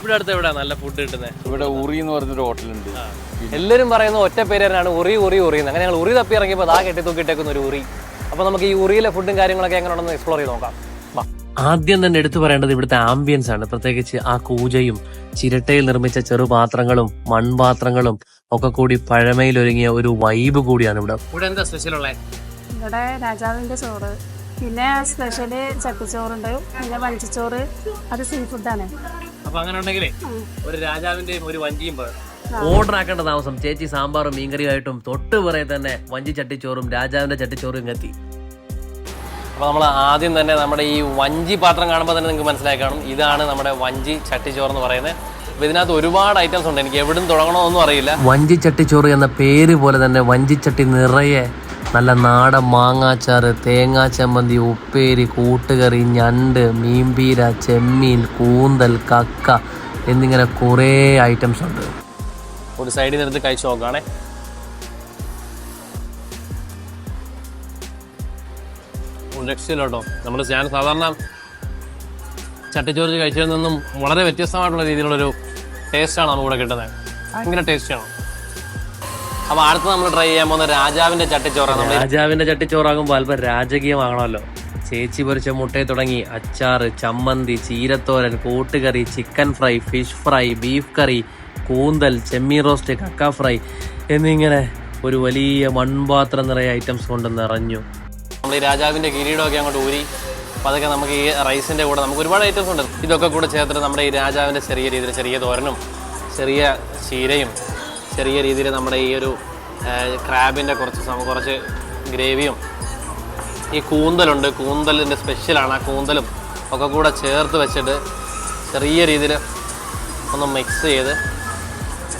ഇവിടെ അടുത്ത് എവിടെ നല്ല ഫുഡ് കിട്ടുന്നത് ഇവിടെ ഉറി എന്ന് പറഞ്ഞൊരു ഹോട്ടലുണ്ട് എല്ലാവരും പറയുന്ന ഒറ്റ പേര് തന്നെയാണ് ഉറി ഉറി ഉറി എന്ന്. അങ്ങനെ ഞങ്ങൾ ഉറി തപ്പി ഇറങ്ങിയപ്പോൾ അതാ കെട്ടി തൂക്കിട്ടേക്കുന്ന ഒരു ഉറി. അപ്പോൾ നമുക്ക് ഈ ഉറിയിലെ ഫുഡും കാര്യങ്ങളൊക്കെ എങ്ങനെ ഉണ്ടെന്ന് എക്സ്പ്ലോർ ചെയ്ത് നോക്കാം. വാ. ആദ്യം തന്നെ എടുത്തു പറയേണ്ടത് ഇവിടുത്തെ ആംബിയൻസ് ആണ്. പ്രത്യേകിച്ച് ആ കൂജയും ചിരട്ടയിൽ നിർമ്മിച്ച ചെറുപാത്രങ്ങളും മൺപാത്രങ്ങളും ഒക്കെ കൂടി പഴമയിൽ ഒരുങ്ങിയ ഒരു വൈബ് കൂടിയാണ് ഇവിടെ. ഇവിടെ എന്താ സ്പെഷ്യൽ ഉള്ളത് ഇവിടെ രാജാവിന്റെ ചോറ് പിന്നെ സ്പെഷ്യൽ ചട്ടിച്ചോറുണ്ട് പിന്നെ വഞ്ചിച്ചോറ് അത് സീ ഫുഡാണ് അപ്പൊ അങ്ങനെ ഉണ്ടെങ്കിലേ ഒരു രാജാവിന്റെയും ഒരു വഞ്ചിയും ഓർഡർ ആക്കേണ്ട താമസം ചേച്ചി സാമ്പാറും മീൻകറിയുമായിട്ടും തൊട്ട് പുറകെ തന്നെ വഞ്ചി ചട്ടിച്ചോറും രാജാവിന്റെ ചട്ടിച്ചോറും എത്തി അപ്പോൾ നമ്മൾ ആദ്യം തന്നെ നമ്മുടെ ഈ വഞ്ചി പാത്രം കാണുമ്പോൾ തന്നെ നിങ്ങൾക്ക് മനസ്സിലായി കാണും. ഇതാണ് നമ്മുടെ വഞ്ചി ചട്ടിച്ചോറ് എന്ന് പറയുന്നത്. അപ്പോൾ ഇതിനകത്ത് ഒരുപാട് ഐറ്റംസ് ഉണ്ട്. എനിക്ക് എവിടുന്ന് തുടങ്ങണമെന്നൊന്നും അറിയില്ല. വഞ്ചി ചട്ടിച്ചോറ് എന്ന പേര് പോലെ തന്നെ വഞ്ചി ചട്ടി നിറയെ നല്ല നാടൻ മാങ്ങാച്ചാറ് തേങ്ങാ ചമ്മന്തി ഉപ്പേരി കൂട്ടുകറി ഞണ്ട് മീൻപീര ചെമ്മീൻ കൂന്തൽ കക്ക എന്നിങ്ങനെ കുറേ ഐറ്റംസ് ഉണ്ട്. ഒരു സൈഡിൽ നിന്ന് എടുത്ത് കഴിച്ചു നോക്കുകയാണേ ഒരു രക്ഷയില്ല നമ്മൾ ഞാൻ സാധാരണ ചട്ടിച്ചോറ് കഴിച്ചതിൽ നിന്നും വളരെ വ്യത്യസ്തമായിട്ടുള്ള രീതിയിലുള്ളൊരു ടേസ്റ്റാണ് നമുക്കിവിടെ കിട്ടുന്നത്. ഭയങ്കര ടേസ്റ്റിയാണ് അപ്പോൾ അടുത്ത് നമ്മൾ ട്രൈ ചെയ്യാൻ പോകുന്ന രാജാവിന്റെ ചട്ടിച്ചോറാണ് രാജാവിന്റെ ചട്ടിച്ചോറാകുമ്പോൾ അല്പം രാജകീയമാകണമല്ലോ ചേച്ചി പൊരിച്ച മുട്ടയെ തുടങ്ങി അച്ചാർ ചമ്മന്തി ചീരത്തോരൻ കൂട്ടുകറി chicken fry fish fry beef curry കൂന്തൽ ചെമ്മീൻ റോസ്റ്റ് കക്ക ഫ്രൈ എന്നിങ്ങനെ ഒരു വലിയ മൺപാത്രം നിറയെ ഐറ്റംസ് കൊണ്ട് നിറഞ്ഞു. നമ്മൾ ഈ രാജാവിന്റെ കിരീടമൊക്കെ അങ്ങോട്ട് ഊരി അപ്പോൾ അതൊക്കെ നമുക്ക് ഈ റൈസിന്റെ കൂടെ നമുക്ക് ഒരുപാട് ഐറ്റംസ് ഉണ്ട്. ഇതൊക്കെ കൂടെ ചേർത്തിട്ട് നമ്മുടെ ഈ രാജാവിന്റെ ചെറിയ രീതിയിൽ ചെറിയ തോരനും ചെറിയ ചീരയും ചെറിയ രീതിയിൽ നമ്മുടെ ഈ ഒരു ക്രാബിന്റെ കുറച്ച് കുറച്ച് ഗ്രേവിയും ഈ കൂന്തലുണ്ട്. കൂന്തലിന്റെ സ്പെഷ്യലാണ് ആ കൂന്തലും ഒക്കെ കൂടെ ചേർത്ത് വെച്ചിട്ട് ചെറിയ രീതിയിൽ ഒന്ന് മിക്സ് ചെയ്ത്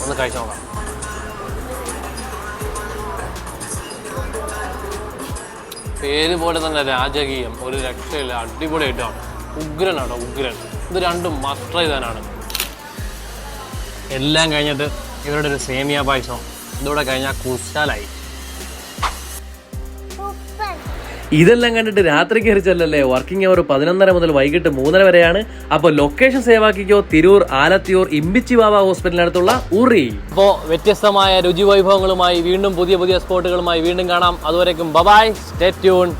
ഒന്ന് കഴിച്ചു നോക്കാം. പേര് പോലെ തന്നെ രാജകീയം ഒരു രക്ഷയില്ല അടിപൊളി ഐറ്റമാണ് ഉഗ്രനാണ് ഉഗ്രൻ. ഇത് രണ്ടും മസ്റ്റ് ചെയ്താനാണ് എല്ലാം കഴിഞ്ഞിട്ട് ഇവരുടെ ഒരു സേമിയ പായസം. ഇതോടെ കഴിഞ്ഞാൽ കുശാലായി. ഇതെല്ലാം കണ്ടിട്ട് രാത്രി കയറിച്ചല്ലേ വർക്കിംഗ് അവർ പതിനൊന്നര മുതൽ വൈകിട്ട് മൂന്നര വരെയാണ്. അപ്പോൾ ലൊക്കേഷൻ സേവാക്കിക്കോ തിരൂർ ആലത്തിയൂർ ഇമ്പിച്ചി ബാബ ഹോസ്പിറ്റലിനടുത്തുള്ള ഉറി. അപ്പോൾ വ്യത്യസ്തമായ രുചി വൈഭവങ്ങളുമായി വീണ്ടും പുതിയ പുതിയ സ്പോട്ടുകളുമായി വീണ്ടും കാണാം. അതുവരേക്കും ബബായ്. Stay tune